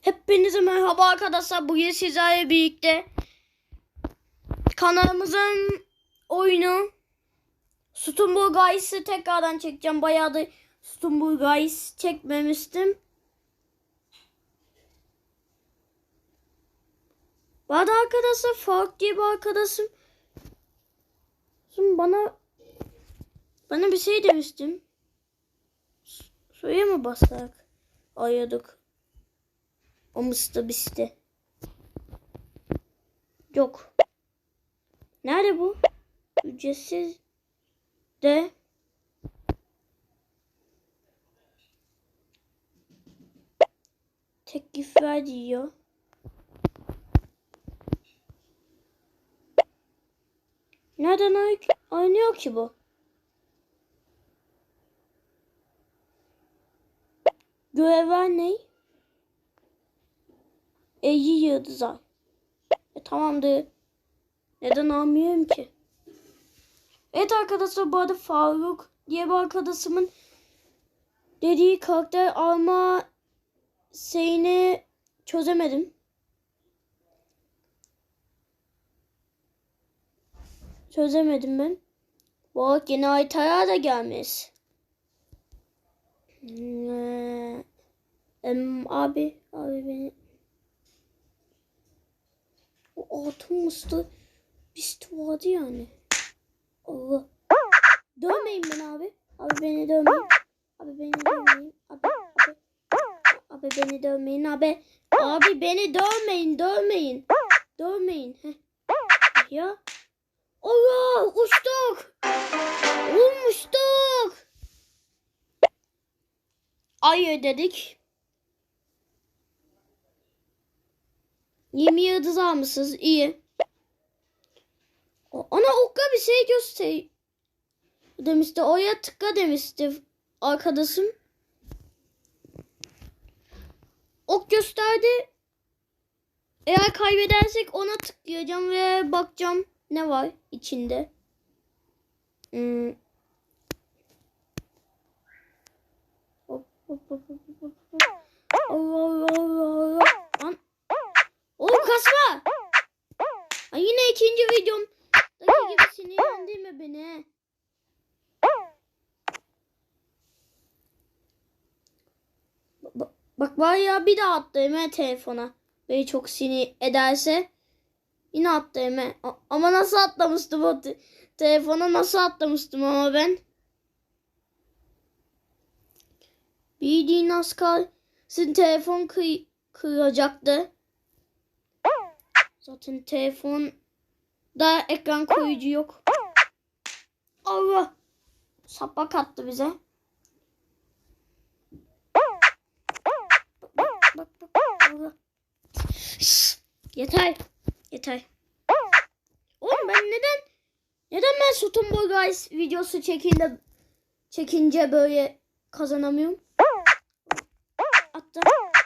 Hepinize merhaba arkadaşlar. Bugün sizlerle birlikte kanalımızın oyunu Stumble Guys'ı tekrardan çekeceğim. Bayağı da Stumble Guys çekmemiştim. Bu arada arkadaşlar Fark diye bir arkadaşım Şimdi bana bana bir şey demiştim. Suya mı bassak? Ayırdık. O mıstı bisti. Yok. Nerede bu? Ücretsiz de teklif ver diyor. Nereden oy- oynuyor ki bu? Görevler ne? 50 yıldız ay. E, tamamdır. Neden almıyorum ki? Evet arkadaşlar bu arada Faruk diye bir arkadaşımın dediği karakter alma şeyini çözemedim. Çözemedim ben. Bak yeni haritalar da gelmiş. Hmm, em, abi, abi beni altın mıstı bisti vardı yani. Allah. Dövmeyin beni abi. Abi beni dövmeyin. Abi beni dövmeyin. Abi, abi. Abi beni dövmeyin abi. Abi beni dövmeyin dövmeyin. Dövmeyin. Heh. Ya. Allah uçtuk. Oğlum uçtuk. Ay dedik. 20 yıldız almışsınız. iyi. Ona okka bir şey göster demişti. Oya tıkla demişti arkadaşım. Ok gösterdi. Eğer kaybedersek ona tıklayacağım ve bakacağım ne var içinde. Hmm. Hop. Allah Allah Allah Allah. Lan Oğlum kasma. Ay yine ikinci videom. Daki gibi sinirlendirme beni. Bak, bak bir daha attı Eme telefona. Beni çok sinir ederse. Yine attı Eme. A- Ama nasıl atlamıştım o te- telefona nasıl atlamıştım ama ben. Bildiğin az kalsın telefon kıy kıracaktı. Zaten telefonda ekran koyucu yok. Allah. Sapak attı bize. Bak bak bak. Allah. Yeter. Yeter. Oğlum ben neden neden ben Sütun Boy Guys videosu çekince çekince böyle kazanamıyorum? Atla,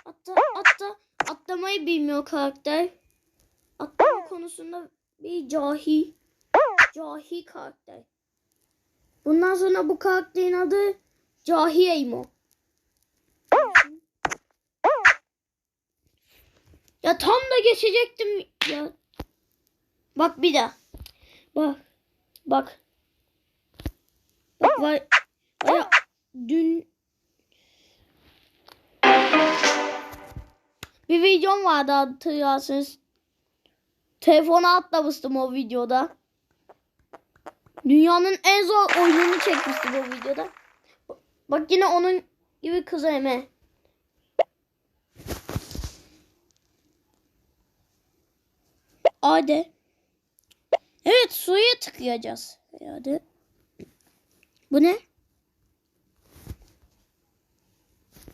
atla, atla. Atlamayı bilmiyor karakter. Atlama konusunda bir cahil. Cahil karakter. Bundan sonra bu karakterin adı Cahil Emo. Ya tam da geçecektim ya. Bak bir daha. Bak. Bak. Bak vay. Vay dün bir videom vardı hatırlarsınız. Telefona atlamıştım o videoda. Dünyanın en zor oyununu çekmiştim o videoda. Bak yine onun gibi kız eme. Hadi. Evet suya tıkayacağız. Hadi. Bu ne?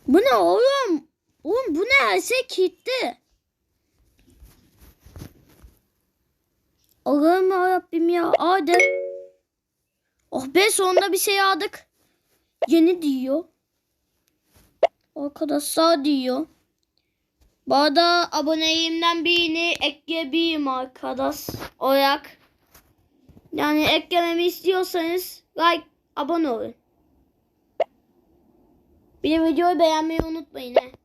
Bu ne oğlum? Oğlum bu ne? Her şey kilitli. Allah'ım yarabbim ya. Hadi. Oh be sonunda bir şey aldık. Yeni diyor. Arkadaşlar diyor. Bu arada aboneliğimden birini ekleyebilirim arkadaş olarak. Yani eklememi istiyorsanız like abone olun. Bir de videoyu beğenmeyi unutmayın he.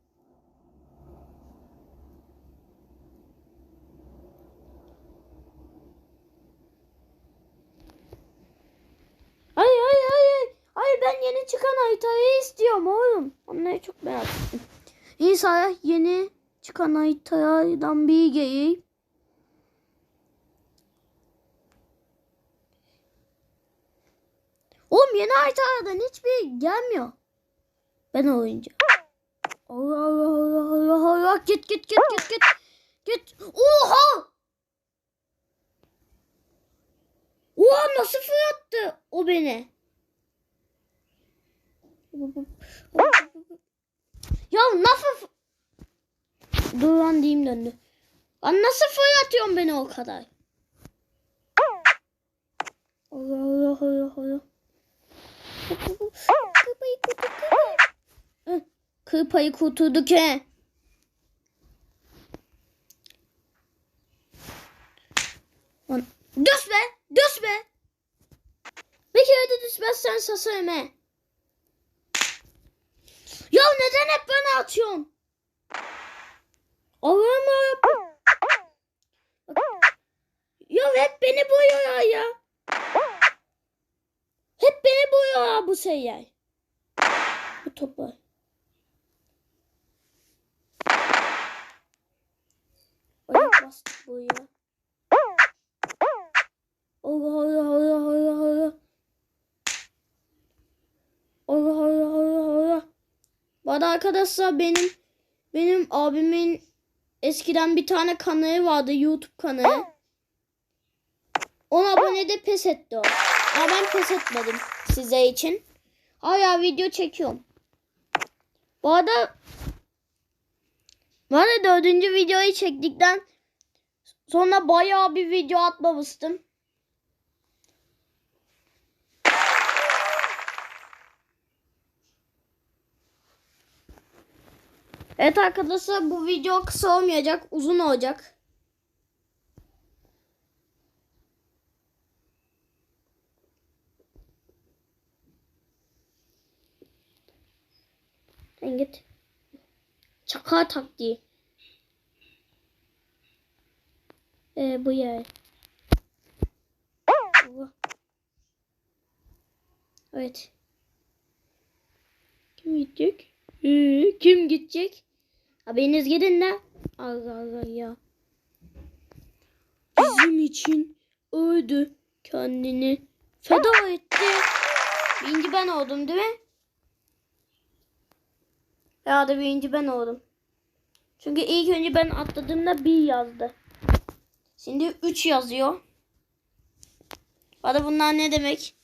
Haritayı istiyorum oğlum. Onları çok merak ettim. Yeni çıkan haritadan bir gelir. Oğlum yeni haritalardan hiçbir gelmiyor. Ben oyuncu. Allah Allah Allah Allah Allah git git git git git. Git. Oha! Oha nasıl fırlattı o beni? Ya nasıl Dur lan diyeyim döndü. Lan nasıl fırlatıyorsun beni o kadar? Allah Allah Allah Allah. Kırpayı kurtulduk. Kırpayı kurtulduk he. Lan, Düş be! Düş be! Bir kere de düşmezsen sasarım he. Ya neden hep bana atıyorsun? Allah'ım. Ya hep beni boyuyorlar ya. Hep beni boyuyorlar bu seyyar. Bu toplar. Ayak bastık Allah Allah Allah Allah. Allah Allah Allah Allah. Bu arada arkadaşlar benim benim abimin eskiden bir tane kanalı vardı YouTube kanalı. Ona abone de pes etti o. Ama ben pes etmedim size için. Hala video çekiyorum. Bu arada arada dördüncü videoyu çektikten sonra bayağı bir video atmamıştım. Evet arkadaşlar bu video kısa olmayacak, uzun olacak. Sen git. Çakar taktiği. Ee, bu yer. Evet. Kim gidecek? Ee, kim gidecek? Haberiniz gidin de. Allah Allah ya. Bizim için öldü. Kendini feda etti. Birinci ben oldum değil mi? Ya da birinci ben oldum. Çünkü ilk önce ben atladığımda bir yazdı. Şimdi üç yazıyor. Bana bunlar ne demek?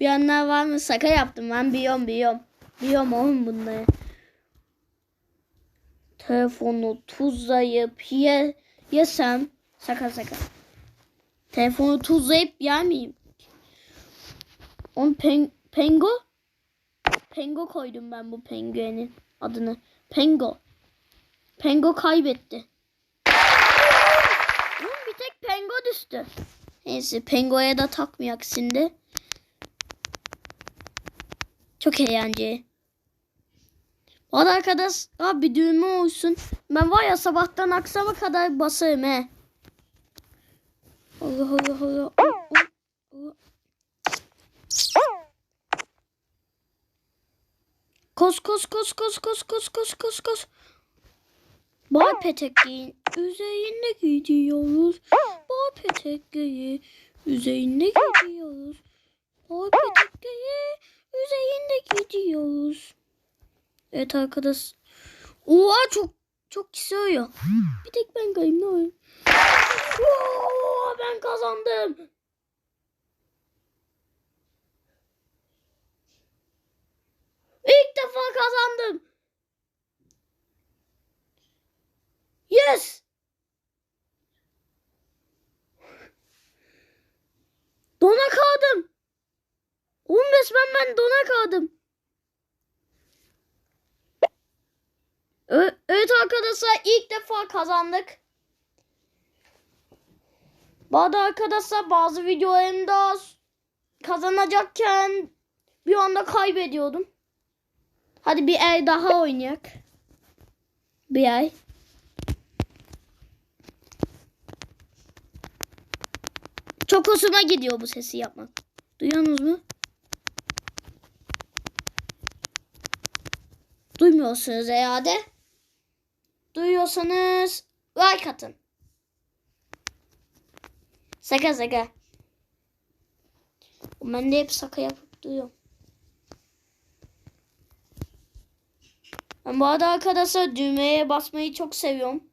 Bir anlar var mı? Şaka yaptım ben biliyorum biliyorum. Biliyorum oğlum bunları. Telefonu tuzlayıp ye, yesem şaka şaka. Telefonu tuzlayıp yer miyim? On pen, pengo? Pengo koydum ben bu penguenin adını. Pengo. Pengo kaybetti. Oğlum bir tek pengo düştü. Neyse pengoya da takmayak şimdi. Çok eğlenceli. Valla arkadaş abi düğme olsun. Ben var ya sabahtan akşama kadar basarım he. Allah Allah Allah. Kos kos kos kos kos kos kos kos kos. Bar petekliğin üzerinde gidiyoruz. Bar petekliği üzerinde gidiyoruz. Bar petekliği üzerinde gidiyoruz. Evet arkadaş. Oha çok çok kişi oynuyor. Bir tek ben kayım ne oyun? Oo, ben kazandım. İlk defa kazandım. Yes. Dona kaldım. Oğlum resmen ben dona kaldım. Ö- Evet arkadaşlar ilk defa kazandık. Bazı arkadaşlar bazı videolarımda kazanacakken bir anda kaybediyordum. Hadi bir el daha oynayak. Bir ay. Çok hoşuma gidiyor bu sesi yapmak. Duyuyorsunuz mu? Duymuyorsunuz herhalde. Duyuyorsanız like atın. Saka saka. Ben de hep saka yapıp duyuyorum. Ben bu arada arkadaşlar düğmeye basmayı çok seviyorum.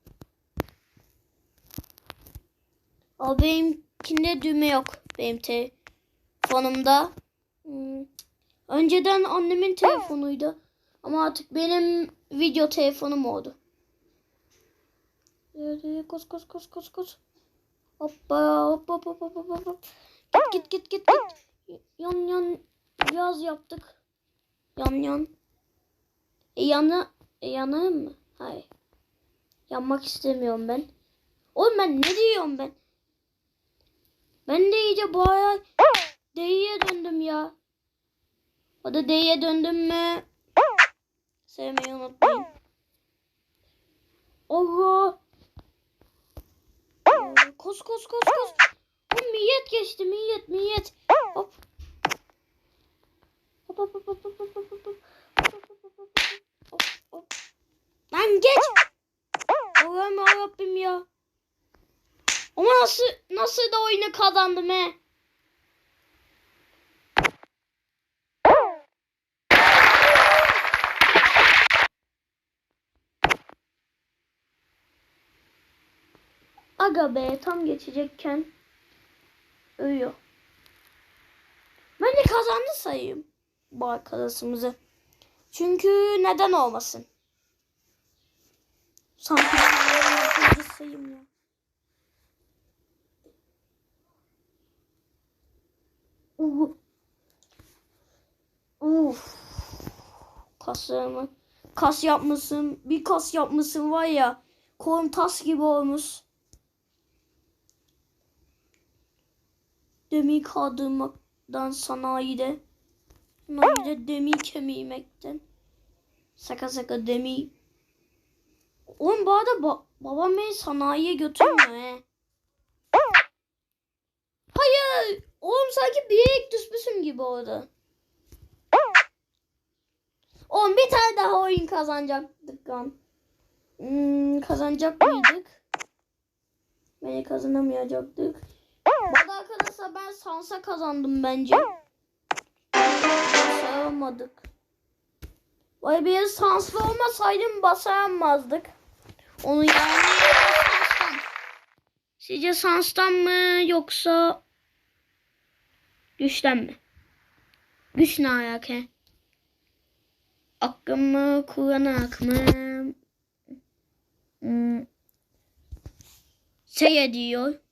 Ama benimkinde düğme yok. Benim telefonumda. Hmm. Önceden annemin telefonuydu. Ama artık benim video telefonum oldu. Hadi koş koş koş koş koş. Hoppa hop hop hop hop. Git git git git git. Yan yan yaz yaptık. Yan yan. E yana e, yanayım mı? Hayır. Yanmak istemiyorum ben. Oğlum ben ne diyorum ben? Ben de iyice ara D'ye döndüm ya. O da D'ye döndüm mü? Sevmeyi unutmayın. Allah. Koş koş koş koş. O miyet geçti miyet miyet. Hop. Hop hop hop hop hop hop hop hop. Hop, hop. Lan geç. Allah'ım yarabbim ya. Ama nasıl nasıl da oyunu kazandım he. Aga be tam geçecekken ölüyor. Ben de kazandı sayayım bu arkadaşımızı. Çünkü neden olmasın? Sanki sayayım ya. Uh. Uf. Kaslarımı. Kas yapmışsın. Bir kas yapmışsın var ya. Kolum tas gibi olmuş. Demir kaldırmaktan sanayide. Sanayide demir kemimekten. Saka saka demir. Oğlum bu arada ba- babam beni sanayiye götürmüyor he. Hayır. Oğlum sanki bir yere düşmüşüm gibi orada. Oğlum bir tane daha oyun kazanacaktık lan. Hmm, kazanacak mıydık? Beni kazanamayacaktık. Arkadaşlar ben Sansa kazandım bence. Basamadık. Vay bir Sanslı olmasaydım basamazdık. Onu yani. Sizce Sans'tan mı yoksa güçten mi? Güç ne ayak he? Akıl mı kullanak mı? Hmm. Şey diyor.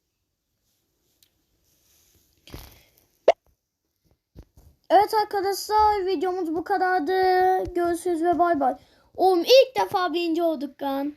Evet arkadaşlar videomuz bu kadardı. Görüşürüz ve bay bay. Oğlum ilk defa birinci olduk kan.